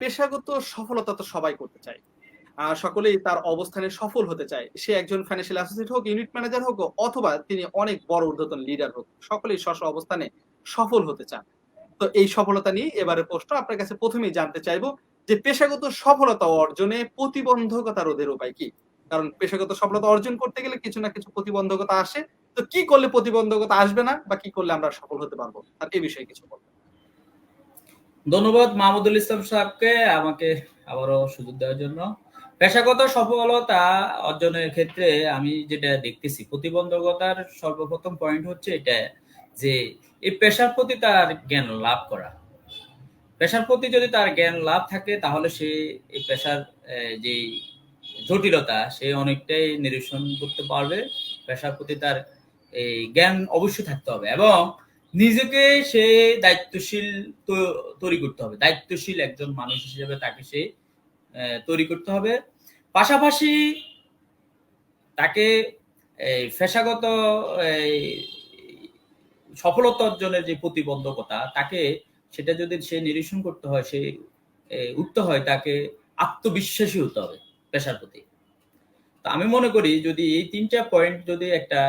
পেশাগত সফলতা তো সবাই করতে চায়। আ সকলেই তার অবস্থানে সফল হতে চায়। সে একজন ফাইন্যান্সিয়াল অ্যাসোসিয়েট হোক, ইউনিট ম্যানেজার হোক অথবা তিনি অনেক বড় ঊর্ধ্বতন লিডার হোক। সকলেই স্ব, অবস্থানে সফল হতে চান। তো এই সফলতা নিয়ে এবারের প্রশ্ন আপনার কাছে প্রথমেই জানতে চাইব যে পেশাগত সফলতা অর্জনে প্রতিবন্ধকতা রোধের উপায় কি? কারণ পেশাগত সফলতা অর্জন করতে গেলে কিছু না কিছু প্রতিবন্ধকতা আসে। তো কি করলে প্রতিবন্ধকতা আসবে না বা কি করলে আমরা সফল হতে পারব? আর এ বিষয়ে কিছু বলবেন। ধন্যবাদ মাহমুদুল ইসলাম সাহেবকে আমাকে আবারও সুযোগ দেওয়ার জন্য। পেশাগত সফলতা অর্জনের ক্ষেত্রে আমি যেটা দেখতেছি, প্রতিবন্ধকতার সর্বপ্রথম পয়েন্ট হচ্ছে এটা যে, এই পেশার প্রতি তার জ্ঞান লাভ করা। পেশার প্রতি যদি তার জ্ঞান লাভ থাকে, তাহলে সে এই পেশার যেই জটিলতা, সে অনেকটাই নিরসন করতে পারবে। পেশার প্রতি তার, এই জ্ঞান অবশ্যই থাকতে হবে এবং নিজেকে সে দায়িত্বশীল তৈরি করতে হবে। দায়িত্বশীল একজন মানুষ হিসেবে তাকে সে তৈরি করতে হবে। পাশাপাশি তাকে এই পেশাগত সফলতা অর্জনের যে প্রতিবন্ধকতা, তাকে সেটা যদি সে নিরীক্ষণ করতে হয়, সে উঠতে হয়, তাকে আত্মবিশ্বাসী হতে হবে পেশার প্রতি। আমি মনে করি যদি এই তিনটা পয়েন্ট যদি একটা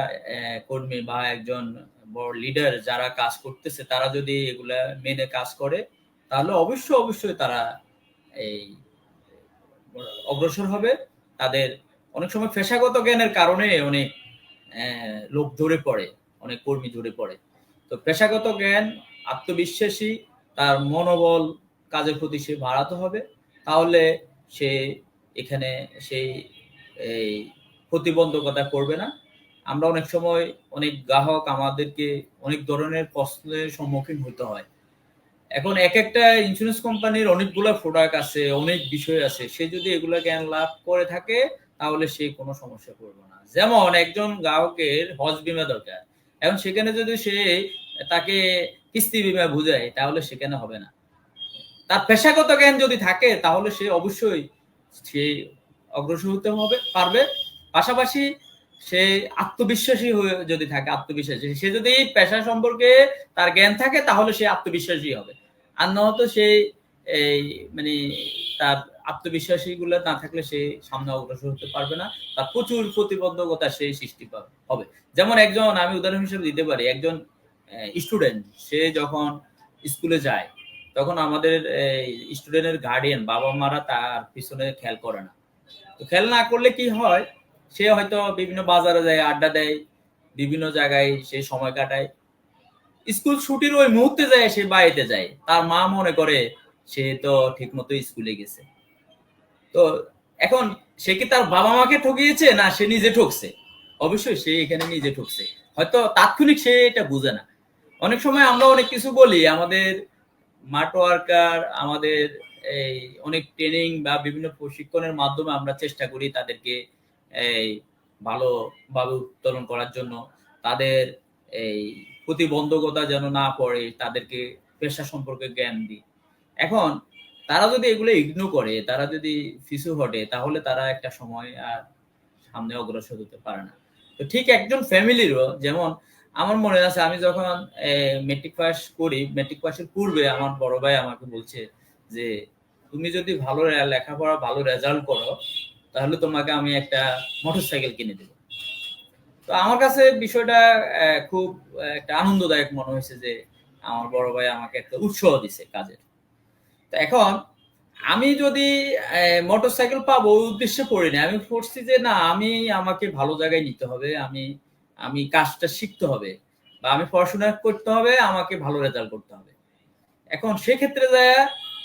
কর্মী বা একজন বড় লিডার যারা কাজ করতেছে তারা যদি এগুলা মেনে কাজ করে তাহলে অবশ্যই, অবশ্যই তারা এই অগ্রসর হবে। তাদের অনেক সময় পেশাগত জ্ঞানের কারণে অনেক লোক ধরে পড়ে, অনেক কর্মী ধরে পড়ে। তো পেশাগত জ্ঞান, আত্মবিশ্বাসী, তার মনোবল কাজের প্রতি সে বাড়াতে হবে। তাহলে সে এখানে সেই এই প্রতিবন্ধকতা করবে না। আমরা অনেক সময় অনেক গ্রাহক আমাদেরকে অনেক ধরনের প্রশ্নের সম্মুখীন হতে হয়। এখন এক একটা ইন্স্যুরেন্স কোম্পানির অনেকগুলো প্রোডাক্ট আছে, অনেক বিষয় আছে। সে যদি এগুলো জ্ঞান লাভ করে থাকে তাহলে সে কোনো সমস্যা পড়বে না। যেমন একজন গ্রাহকের হজ বীমা দরকার। এখন সেখানে যদি সে তাকে কিস্তি বীমা বুঝায় তাহলে সেখানে হবে না। তার পেশাগত জ্ঞান যদি থাকে তাহলে সে অবশ্যই সে অগ্রসর হতে হবে পারবে। পাশাপাশি সে আত্মবিশ্বাসী হয়ে যদি থাকে, আত্মবিশ্বাসী সে যদি পেশা সম্পর্কে তার জ্ঞান থাকে, তাহলে সে আত্মবিশ্বাসী হবে। আর নয়তো সে এই মানে তার আত্মবিশ্বাসী গুলো না থাকলে সে সামনে অগ্রসর হতে পারবে না। তার প্রচুর প্রতিবন্ধকতা সে সৃষ্টি হবে। যেমন একজন, আমি উদাহরণ হিসেবে দিতে পারি। একজন স্টুডেন্ট সে যখন স্কুলে যায়, তখন আমাদের স্টুডেন্টের গার্ডিয়ান বাবা-মারা তার পিছনে খেয়াল করে না। তো খেয়াল না করলে কি হয়? সে হয়তো বিভিন্ন বাজারে যায়, আড্ডা দেয়, বিভিন্ন জায়গায় সে সময় কাটায়। স্কুল ছুটির ওই মুহূর্তে যায় সে বাড়িতে যায়। তার মা মনে করে সে তো ঠিক মতো স্কুলে গেছে। তো এখন সে কি তার বাবা-মাকে ঠকিয়েছে না সে নিজে ঠকছে? অবশ্যই সে এখানে নিজে ঠকছে। হয়তো তাৎক্ষণিক সে এটা বুঝে না। অনেক সময় আমরা অনেক কিছু বলি আমাদের মাঠ ওয়ার্কার আমাদের এই অনেক ট্রেনিং বা বিভিন্ন প্রশিক্ষণের মাধ্যমে আমরা চেষ্টা করি তাদেরকে এই ভালোভাবে উত্তোলন করার জন্য। তাদের এই প্রতিবন্ধকতা যেন না পড়ে তাদেরকে পেশা সম্পর্কে জ্ঞান দিই। এখন তারা যদি এগুলো ইগনোর করে, তারা যদি পিছু হটে তাহলে তারা একটা সময় আর সামনে অগ্রসর হতে পারে না। তো ঠিক একজন ফ্যামিলিরও যেমন আমার মনে আছে আমি যখন মেট্রিক পাস করি, মেট্রিক পাসের পূর্বে আমার বড় ভাই আমাকে বলছে যে, "তুমি যদি ভালো লেখাপড়া ভালো রেজাল্ট করো তাহলে তোমাকে আমি একটা মোটরসাইকেল কিনে দেব।" তো আমার কাছে বিষয়টা খুব একটা আনন্দদায়ক মনে হয়েছে যে আমার বড় ভাই আমাকে একটা উৎসাহ দিছে কাজের। তো এখন আমি যদি মোটরসাইকেল পাবো ওই উদ্দেশ্যে পড়ি নাই। আমি পড়ছি যে না আমি আমাকে ভালো জায়গায় নিতে হবে। আমি আমি কাজটা শিখতে হবে বা আমি পড়াশোনা করতে হবে, আমাকে ভালো রেজাল্ট করতে হবে। এখন সেক্ষেত্রে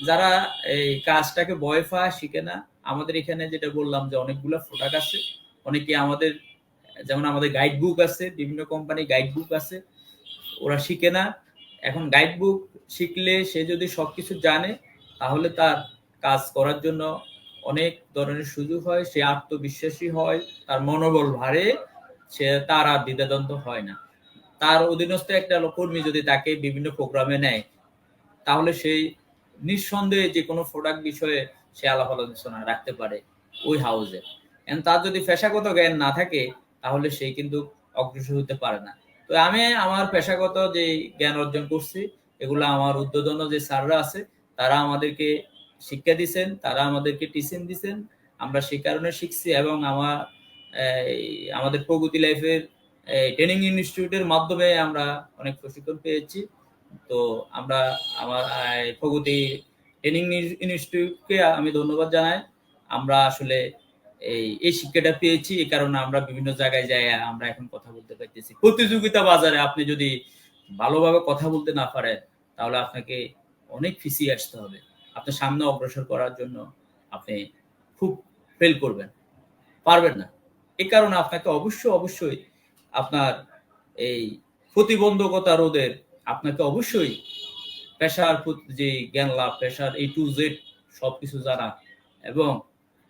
যারা এই কাজটাকে ভয় পায়, শিখে না। আমাদের এখানে যেটা বললাম যে অনেকগুলা প্রোডাক্ট আছে। অনেকে আমাদের যেমন আমাদের গাইড বুক আছে, বিভিন্ন কোম্পানির গাইড বুক আছে। ওরা শিখে না। এখন গাইড বুক শিখলে সে যদি সবকিছু জানে তাহলে তার কাজ করার জন্য অনেক ধরনের সুযোগ হয়। সে আত্মবিশ্বাসী হয়, তার মনোবল বাড়ে, সে তার আর দ্বিধাদ্বন্দ্ব হয় না। তার অধীনস্থ একটা কর্মী যদি তাকে বিভিন্ন প্রোগ্রামে নেয় তাহলে সেই নিঃসন্দেহে যে কোনো প্রোডাক্ট বিষয়ে সে আলাপ আলোচনা রাখতে পারে ওই হাউসে। তার যদি পেশাগত জ্ঞান না থাকে, তাহলে সে কিন্তু অগ্রসর হতে পারে না। তো আমি আমার পেশাগত যেই জ্ঞান অর্জন করছি, এগুলা আমার ঊর্ধ্বতন যে স্যাররা আছে, তারা আমাদেরকে শিক্ষা দিছেন, তারা আমাদেরকে টিচিং দিচ্ছেন আমরা সেই কারণে শিখছি এবং আমার আমাদের প্রগতি লাইফের ট্রেনিং ইনস্টিটিউটের মাধ্যমে আমরা অনেক প্রশিক্ষণ পেয়েছি তো আমরা আমার প্রগতি ট্রেনিং ইনস্টিটিউটকে আমি ধন্যবাদ জানাই। আমরা আসলে এই এই শিক্ষাটা পেয়েছি এই কারণে আমরা বিভিন্ন জায়গায় যাই, আমরা এখন কথা বলতে পারতেছি। প্রতিযোগিতা বাজারে আপনি যদি ভালোভাবে কথা বলতে না পারেন, তাহলে আপনাকে অনেক পিছিয়ে আসতে হবে। আপনার সামনে অগ্রসর করার জন্য আপনি খুব ফেল করবেন। পারবেন না। এই কারণে আপনাকে অবশ্যই অবশ্যই আপনার এই প্রতিবন্ধকতা রোধের আপনাকে অবশ্যই পেশার যে জ্ঞান লাভ, পেশার এই টু জেড সবকিছু জানা এবং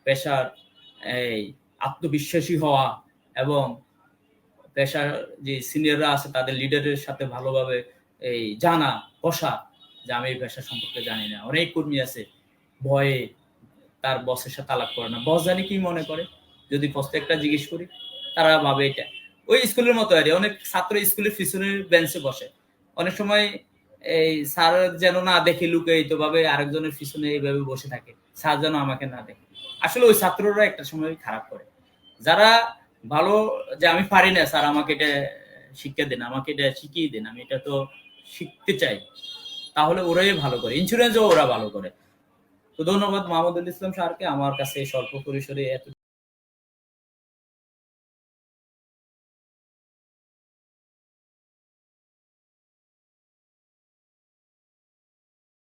পেশার এই আত্মবিশ্বাসী হওয়া এবং পেশার যে সিনিয়ররা আছে তাদের লিডারের সাথে ভালোভাবে এই জানা, বসা যে আমি এই পেশা সম্পর্কে জানি না। অনেক কর্মী আছে, ভয়ে তার বসের সাথে আলাপ করে না। বস জানি কি মনে করে? যদি প্রত্যেকটা জিজ্ঞেস করি, তারা ভাবে এটা। ওই স্কুলের মতো আর। অনেক ছাত্র স্কুলের পিছনের বেঞ্চে বসে। অনেক সময় এই স্যার যেন না দেখে লুকায়িত ভাবে আরেকজনের পিছনে এইভাবে বসে থাকে। স্যার যেন আমাকে না দেখে। আসলে ওই ছাত্ররা একটা সময় খারাপ করে। যারা ভালো যে আমি পারি না, স্যার আমাকে এটা শিক্ষা দেন, আমাকে এটা শিখিয়ে দেন, আমি এটা তো শিখতে চাই। তাহলে ওরাই ভালো করে ইন্স্যুরেন্সও ওরা ভালো করে। তো ধন্যবাদ মাহমুদুল ইসলাম স্যারকে, আমার কাছে স্বল্প পরিসরে এত